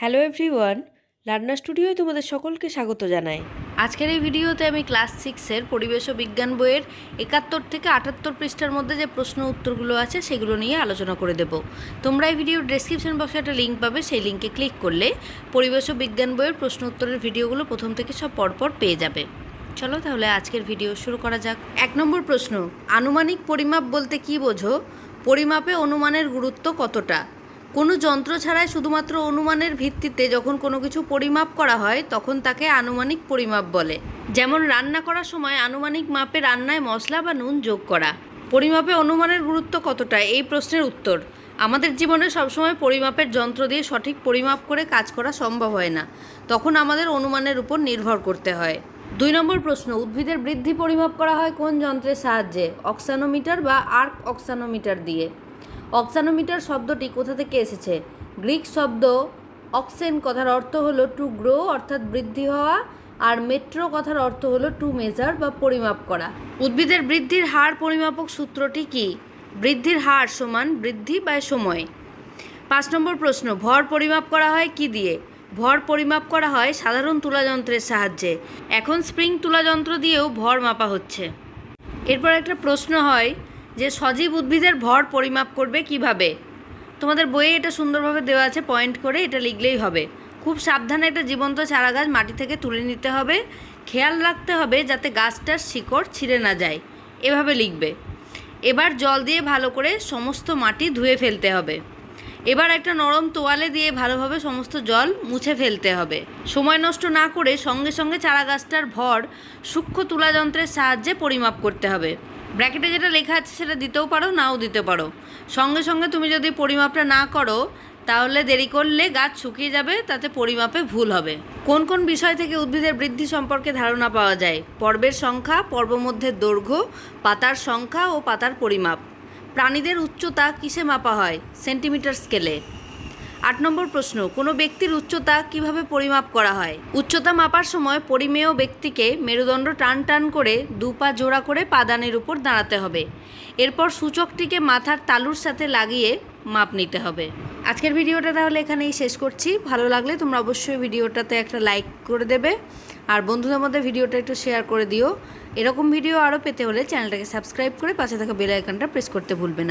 Hello everyone রান্না স্টুডিওয় তোমাদের সকলকে স্বাগত জানাই। আজকের এই ভিডিওতে আমি ক্লাস সিক্সের পরিবেশ ও বিজ্ঞান বইয়ের একাত্তর থেকে আটাত্তর পৃষ্ঠার মধ্যে যে প্রশ্ন উত্তরগুলো আছে সেগুলো নিয়ে আলোচনা করে দেব। তোমরা এই ভিডিওর ডেসক্রিপশন বক্সে একটা লিঙ্ক পাবে, সেই লিঙ্কে ক্লিক করলে পরিবেশ ও বিজ্ঞান বইয়ের প্রশ্ন উত্তরের ভিডিওগুলো প্রথম থেকে সব পরপর পেয়ে যাবে। চলো তাহলে আজকের ভিডিও শুরু করা যাক। এক নম্বর প্রশ্ন, আনুমানিক পরিমাপ বলতে কি বোঝো? পরিমাপে অনুমানের গুরুত্ব কতটা? কোনো যন্ত্র ছাড়াই শুধুমাত্র অনুমানের ভিত্তিতে যখন কোনো কিছু পরিমাপ করা হয়, তখন তাকে আনুমানিক পরিমাপ বলে। যেমন রান্না করার সময় আনুমানিক মাপে রান্নায় মশলা বা নুন যোগ করা। পরিমাপে অনুমানের গুরুত্ব কতটা? এই প্রশ্নের উত্তর, আমাদের জীবনে সবসময় পরিমাপের যন্ত্র দিয়ে সঠিক পরিমাপ করে কাজ করা সম্ভব হয় না। তখন আমাদের অনুমানের উপর নির্ভর করতে হয়। দুই নম্বর প্রশ্ন, উদ্ভিদের বৃদ্ধি পরিমাপ করা হয় কোন যন্ত্রের সাহায্যে? অক্সানোমিটার বা আর্ক অক্সানোমিটার দিয়ে। অক্সানোমিটার শব্দটি কোথা থেকে এসেছে? গ্রিক শব্দ অক্সেন কথার অর্থ হলো টু গ্রো অর্থাৎ বৃদ্ধি হওয়া, আর মেট্রো কথার অর্থ হলো টু মেজার বা পরিমাপ করা। উদ্ভিদের বৃদ্ধির হার পরিমাপক সূত্রটি কি? বৃদ্ধির হার সমান বৃদ্ধি বা সময়। পাঁচ নম্বর প্রশ্ন, ভর পরিমাপ করা হয় কি দিয়ে? ভর পরিমাপ করা হয় সাধারণ তুলাযন্ত্রের সাহায্যে। এখন স্প্রিং তুলাযন্ত্র দিয়েও ভর মাপা হচ্ছে। এরপর একটা প্রশ্ন হয় যে সজীব উদ্ভিদের ভর পরিমাপ করবে কীভাবে? তোমাদের বইয়ে এটা সুন্দরভাবে দেওয়া আছে পয়েন্ট করে এটা লিখলেই হবে। খুব সাবধানে একটা জীবন্ত চারা গাছ মাটি থেকে তুলে নিতে হবে। খেয়াল রাখতে হবে যাতে গাছটার শিকড় ছিঁড়ে না যায়। এভাবে লিখবে। এবার জল দিয়ে ভালো করে সমস্ত মাটি ধুয়ে ফেলতে হবে। এবার একটা নরম তোয়ালে দিয়ে ভালোভাবে সমস্ত জল মুছে ফেলতে হবে। সময় নষ্ট না করে সঙ্গে সঙ্গে চারা গাছটার ভর সূক্ষ্ম তুলাযন্ত্রের সাহায্যে পরিমাপ করতে হবে। ব্র্যাকেটে যেটা লেখা আছে সেটা দিতেও পারো, নাও দিতে পারো। সঙ্গে সঙ্গে তুমি যদি পরিমাপটা না করো, তাহলে দেরি করলে গাছ শুকিয়ে যাবে, তাতে পরিমাপে ভুল হবে। কোন কোন বিষয় থেকে উদ্ভিদের বৃদ্ধি সম্পর্কে ধারণা পাওয়া যায়? পর্বের সংখ্যা, পর্বমধ্যের দৈর্ঘ্য, পাতার সংখ্যা ও পাতার পরিমাপ। প্রাণীদের উচ্চতা কিসে মাপা হয়? সেন্টিমিটার স্কেলে। আট নম্বর প্রশ্ন, কোনো ব্যক্তির উচ্চতা কীভাবে পরিমাপ করা হয়? উচ্চতা মাপার সময় পরিমেয় ব্যক্তিকে মেরুদণ্ড টান টান করে দু পা জোড়া করে পাদানের উপর দাঁড়াতে হবে। এরপর সূচকটিকে মাথার তালুর সাথে লাগিয়ে মাপ নিতে হবে। আজকের ভিডিওটা তাহলে এখানেই শেষ করছি। ভালো লাগলে তোমরা অবশ্যই ভিডিওটাতে একটা লাইক করে দেবে। আর বন্ধুদের মধ্যে ভিডিওটা একটু শেয়ার করে দিও। এরকম ভিডিও আরও পেতে হলে চ্যানেলটাকে সাবস্ক্রাইব করে পাশে থাকা বেল আইকনটা প্রেস করতে ভুলবে না।